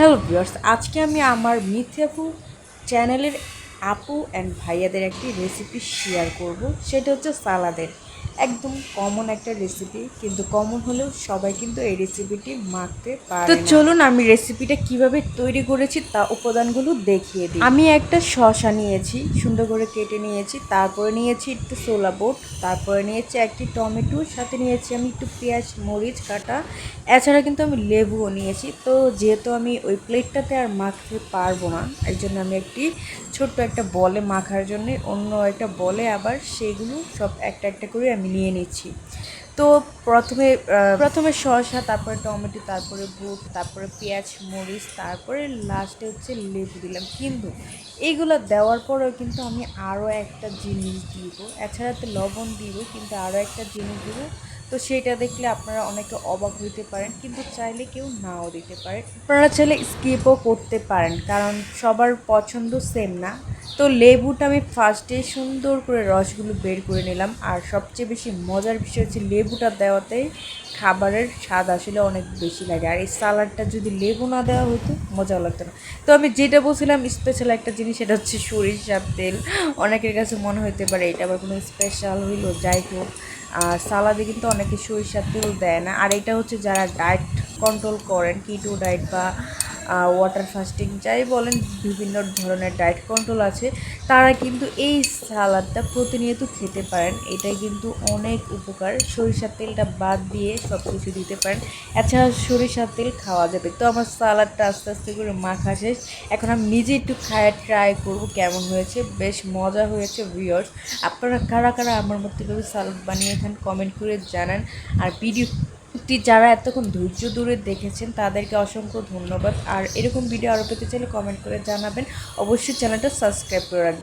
Hello viewers আজকে আমি আমার মিথ্যাপু চ্যানেলের আপু অ্যান্ড ভাইয়াদের একটি রেসিপি শেয়ার করব। সেটা হচ্ছে সালাদের। একদম কমন একটা রেসিপি কিন্তু কমন হলেও সবাই কিন্তু এই রেসিপিটি মাখতে পারে তো চলুন আমি রেসিপিটা কীভাবে তৈরি করেছি তা উপাদানগুলো দেখিয়ে দিই। আমি একটা শশা নিয়েছি সুন্দর করে কেটে নিয়েছি তারপরে নিয়েছি একটু সোলা বোট তারপরে নিয়েছি একটি টমেটো সাথে নিয়েছি আমি একটু পেঁয়াজ মরিচ কাটা এছাড়া কিন্তু আমি লেবুও নিয়েছি। তো যেহেতু আমি ওই প্লেটটাতে আর মাখতে পারব না এই জন্য আমি একটি ছোট্ট একটা বলে মাখার জন্য অন্য একটা বলে আবার সেগুলো সব একটা একটা করে আমি নিয়ে নিচ্ছি। তো প্রথমে প্রথমে শসা, তারপরে টমেটো, তারপরে বুট, তারপরে পেঁয়াজ, মরিচ, তারপরে লাস্টে হচ্ছে লেবু দিলাম। কিন্তু এইগুলো দেওয়ার পরেও কিন্তু আমি আরও একটা জিনিস দিব। এছাড়া তো লবণ দিব, কিন্তু আরও একটা জিনিস দিব। তো সেটা দেখলে আপনারা অনেকে অবাক হইতে পারেন, কিন্তু চাইলে কেউ নাও দিতে পারে। আপনারা চাইলে স্কিপও করতে পারেন, কারণ সবার পছন্দ সেম না। তো লেবুটা আমি ফার্স্টে সুন্দর করে রসগুলো বের করে নিলাম। আর সবচেয়ে বেশি মজার বিষয় হচ্ছে লেবুটা দেওয়াতে খাবারের স্বাদ আসলে অনেক বেশি লাগে। আর এই সালাডটা যদি লেবু না দেওয়া হতো মজা লাগতো না। তো আমি যেটা বলছিলাম স্পেশাল একটা জিনিস, সেটা হচ্ছে সরিষার তেল। অনেকের কাছে মনে হতে পারে এটা আবার কোনো স্পেশাল হইল, যাই হোক। আর সালাদে কিন্তু অনেকে সরিষার তেল দেয় না। আর এটা হচ্ছে যারা ডায়েট কন্ট্রোল করেন কিটো ডায়েট বা ওয়াটার ফাস্টিং যাই বলেন, বিভিন্ন ধরনের ডায়েট কন্ট্রোল আছে, তারা কিন্তু এই সালাদটা প্রতিনিয়ত খেতে পারেন। এটাই কিন্তু অনেক উপকার। সরিষার তেলটা বাদ দিয়ে সব কিছু দিতে পারেন। এছাড়া সরিষার তেল খাওয়া যাবে। তো আমার সালাদটা আস্তে আস্তে করে মাখা শেষ। এখন আমি নিজে একটু খায় ট্রাই করব কেমন হয়েছে। বেশ মজা হয়েছে ভিওর্স আপনারা কারা কারা আমার এভাবে সালাদ বানিয়ে খান কমেন্ট করে জানান। আর ভিডিও টি যারা এতক্ষণ ধৈর্য দূরে দেখেছেন, তাদেরকে অসংখ্য ধন্যবাদ। আর এরকম ভিডিও আরও পেতে চাইলে কমেন্ট করে জানাবেন। অবশ্যই চ্যানেলটা সাবস্ক্রাইব করে রাখবেন।